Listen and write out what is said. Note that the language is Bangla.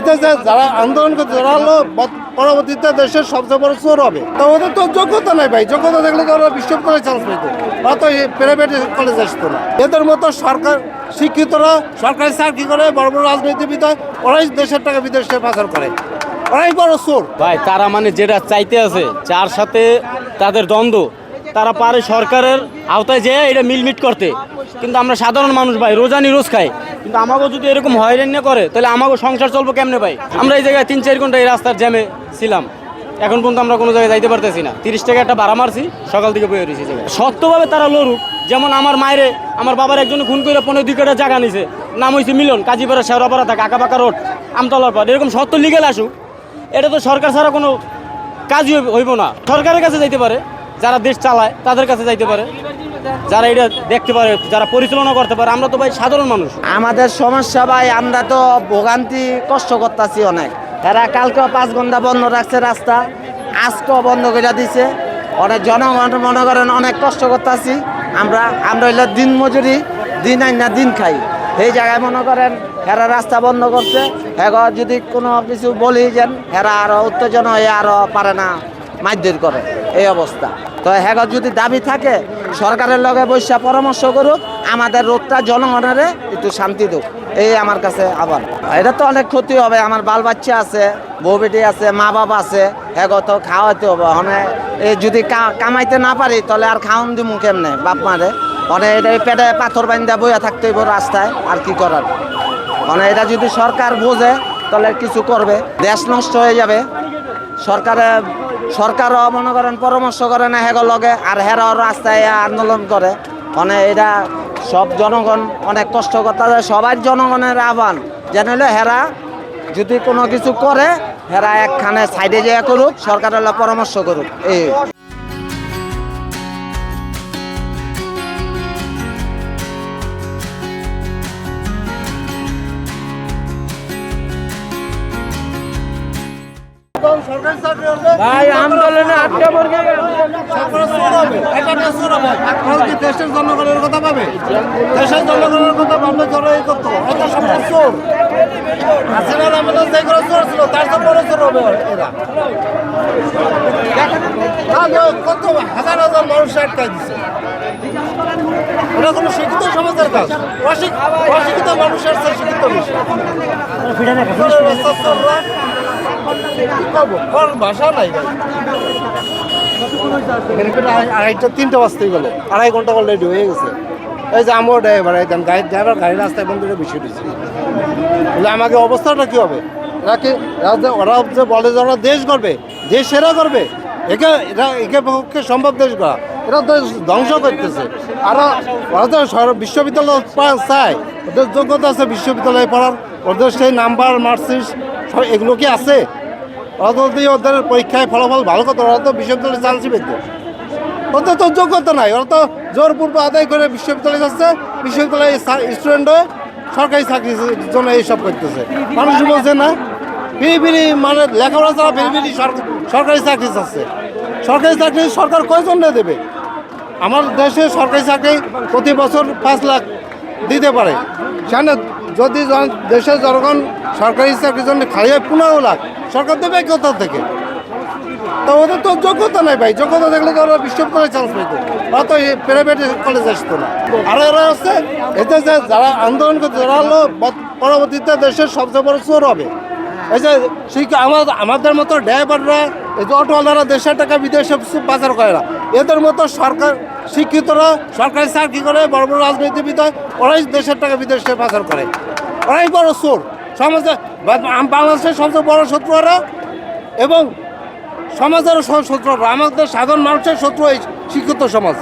এতে যারা আন্দোলন করছে তারা হলো পরবর্তীতে দেশের সবচেয়ে বড় চোর হবে। তো ওদের তো যোগ্যতা নাই ভাই, যোগ্যতা দেখলে তো ওরা বিশ্ববিদ্যালয়ে চান্স পেত? ওরা তো প্রাইভেট কলেজ আসতো না। এদের মতো সরকার শিক্ষিতরা, সরকারি চাকরি করে, বড় বড় রাজনীতিবিদ হয়, ওরাই দেশের টাকা বিদেশে পাচার করে। ওরাই বড় চোর। ভাই, তারা মানে যেটা চাইতে আছে, যার সাথে তাদের দ্বন্দ্ব, তারা পারে সরকারের আওতায় যেয়ে এটা মিলমিট করতে। কিন্তু আমরা সাধারণ মানুষ ভাই রোজানি রোজ খাই। কিন্তু আমাকেও যদি এরকম হয়রানি না করে, তাহলে আমাকেও সংসার চলবো কেমনে ভাই? আমরা এই জায়গায় তিন চার ঘণ্টা এই রাস্তার জ্যামে ছিলাম। এখন পর্যন্ত আমরা কোনো জায়গায় যাইতে পারতেছি না। তিরিশ টাকা একটা ভাড়া মারছি, সকাল থেকে বয়ে রয়েছি সত্যভাবে তারা লড়ুক, যেমন আমার মায়েরে, আমার বাবার একজন খুন করে পনেরো দুই কাটা জায়গা নিছে। নাম হয়েছে মিলন, কাজীপাড়া শেওড়াপাড়া থাকে, আঁকাবাঁকা রোড, আমতলার পাড় এরকম সত্য লিগেল আসুক, এটা তো সরকার ছাড়া কোনো কাজই হইব না। সরকারের কাছে যাইতে পারে, যারা দেশ চালায়, তাদের কাছে যাইতে পারে। যারা এটা দেখতে পারে, যারা পরিচালনা করতে পারে, আমরা তো ভাই সাধারণ মানুষ। আমাদের সমস্যা ভাই, আমরা তো ভোগান্তি কষ্ট করতেছি অনেক। এরা কালকেও পাঁচ ঘণ্টা বন্ধ রাখছে রাস্তা, আজকেও বন্ধ করে দিছে। অনেক জনগণ মনে করেন অনেক কষ্ট করতেছি। আমরা আমরা হইল দিন মজুরি, দিন আইন না দিন খাই। এই জায়গায় মনে করেন এরা রাস্তা বন্ধ করছে। এগো যদি কোনো কিছু বলি যেন, এরা আরও উত্তেজনা হয়ে আরও পারে না, মারধর করে। এই অবস্থা। তো হ্যাঁ যদি দাবি থাকে সরকারের লগে বৈশা পরামর্শ করুক, আমাদের রোগটা জনগণের একটু শান্তি দুক। এই আমার কাছে আবার এটা তো অনেক ক্ষতি হবে, আমার বাল বাচ্চা আছে, বউ বেটি আছে, মা বাবা আছে হ্যাঁ তো খাওয়াইতে হবে। মানে যদি কামাইতে না পারি, তাহলে আর খাওয়ান দিমু কেমনে? বাপ মারে। মানে এটা পেটে পাথর বান্ধা বইয়া থাকতে হইব রাস্তায়, আর কি করার? মানে এটা যদি সরকার বোঝে, তাহলে কিছু করবে। দেশ নষ্ট হয়ে যাবে। সরকারে সরকারও মনে করেন পরামর্শ করে না হেগো লগে, আর হেরাও রাস্তায় আন্দোলন করে। মানে এটা সব জনগণ অনেক কষ্ট করতে সবাই জনগণের আহ্বান। যেন হলো হেরা যদি কোনো কিছু করে, হেরা একখানে সাইডে যেয়ে করুক সরকারের পরামর্শ করুক। এই। ভাই আন্দোলনে আটকে পড়বে দেশের জনগণের কথা পাবে দেশের জনগণের কথা ভাবলে এই করতো। এটা সরকার চোর। হাসিনার আমলে যে করে চোর ছিল তার তো বড় চোর হবে এরা। কত হাজার হাজার মানুষ দিছে। এটা কোনো শিক্ষিত সমাজের কাজ। অশিক- অশিক্ষিত মানুষের শিক্ষিত ভাষা নাই আড়াইটা, তিনটা বাজতেই গেল। আড়াই ঘণ্টা অলরেডি হয়ে গেছে। এই যে আমার ড্রাইভার একদম গাড়ি ড্রাইভার গাড়ি রাস্তায় বন্ধ করে বসে দিয়েছে বলে, আমাকে অবস্থাটা কি হবে? এরা ওরা যে বলে যে ওরা দেশ করবে দেশ সেরা করবে, একে এটা একে পক্ষে সম্ভব দেশ করা এরা তো ধ্বংস করতেছে। আর ওরা তো বিশ্ববিদ্যালয় চায়। ওদের যোগ্যতা আছে বিশ্ববিদ্যালয়ে পড়ার। ওদের সেই নাম্বার মার্কশিট এগুলো কি আছে? ওরা তো ওদের পরীক্ষায় ফলাফল ভালো করতো ওরা তো বিশ্ববিদ্যালয়ে চান্সই পেত ওদের তো যোগ্যতা নাই। ওরা তো জোরপূর্ব আদায় করে বিশ্ববিদ্যালয়ে যাচ্ছে। বিশ্ববিদ্যালয়ে স্টুডেন্ট সরকারি চাকরির জন্য এইসব করতেছে। মানুষ বলছে না বিড়ি মানে লেখাপড়া ছাড়া বিড়ি সরকারি চাকরি চাচ্ছে। সরকারি চাকরি সরকার কয়জন দেবে? আমার দেশে সরকারি চাকরি প্রতি বছর পাঁচ লাখ দিতে পারে। সেখানে যদি দেশের জনগণ সরকারি চাকরির জন্য খাইয়ে পনেরো লাখ। সরকার দেবে কোথা থেকে? তো ওদের তো যোগ্যতা নাই ভাই। যোগ্যতা দেখলে তো ওরা বিশ্ববিদ্যালয়ে চান্স পেত ওরা তো প্রাইভেট কলেজ আসতো না। আর এরা হচ্ছে এতে যে যারা আন্দোলন করছে তারা হলো পরবর্তীতে দেশের সবচেয়ে বড় চোর হবে। এই যে শিক্ষা আমার আমাদের মতো ড্রাইভাররা এই যে অটোওয়ালারা দেশের টাকা, বিদেশে পাচার করে না। এদের মতো সরকার শিক্ষিতরা, সরকারি চাকরি করে, বড় বড় রাজনীতিবিদ হয়, ওরাই দেশের টাকা বিদেশে পাচার করে। ওরাই বড় চোর। সমাজে বাংলাদেশের সবচেয়ে বড় শত্রু ওরা। এবং সমাজের সব শত্রু আমাদের সাধারণ মানুষের শত্রু এই শিক্ষিত সমাজ।